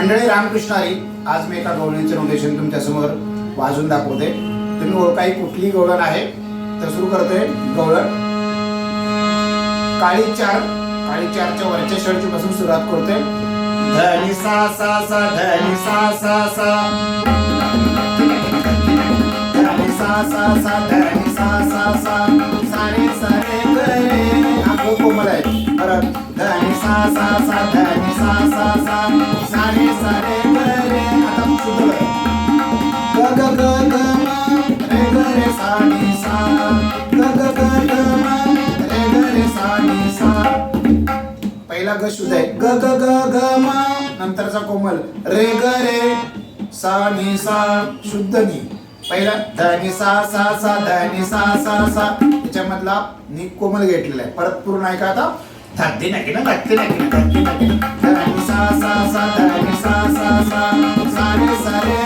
मंडळी रामकृष्णारी आज मी एका गवळणीचं नोटेशन तुमच्यासमोर वाजून दाखवते. तुम्ही ओळखाई कुठली गवळण आहे तर सुरू करतोय गवळण. काळी चार काळी चारच्या वरच्या षडची पासून सुरुवात करतोय. धनी सा सा सा धनी सा सा. सा धनी सा सा सा धनी सा सा. सा सारे सारे गरे आपलं कोमल आहे परत धनी सा सा सा धनी सा सा सा. पहिला ग शुद्ध आहे ग ग ग ग म नंतरचा कोमल रे ग रे सा नि सा शुद्ध नि पहिला ध नि सा सा सा ध नि सा सा सा त्याच्यामधला नि कोमल घेतलेला आहे परत पूर्ण ऐका आता धाती नाही ना धाती नाही ना धाती नाही ना सा सा सा ध नि सा सा सा सा रे सा रे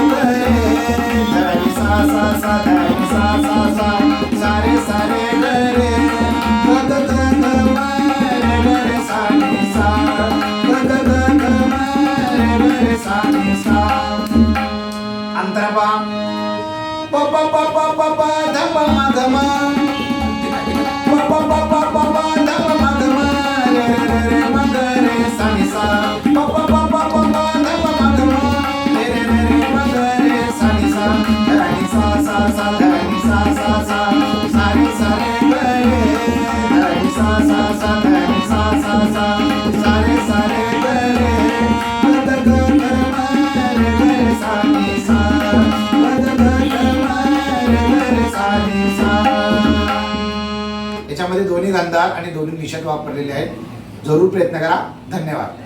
याच्यामध्ये दोन्ही गंधार आणि दोन्ही निषेध वापरलेले आहेत. जरूर प्रयत्न करा. धन्यवाद.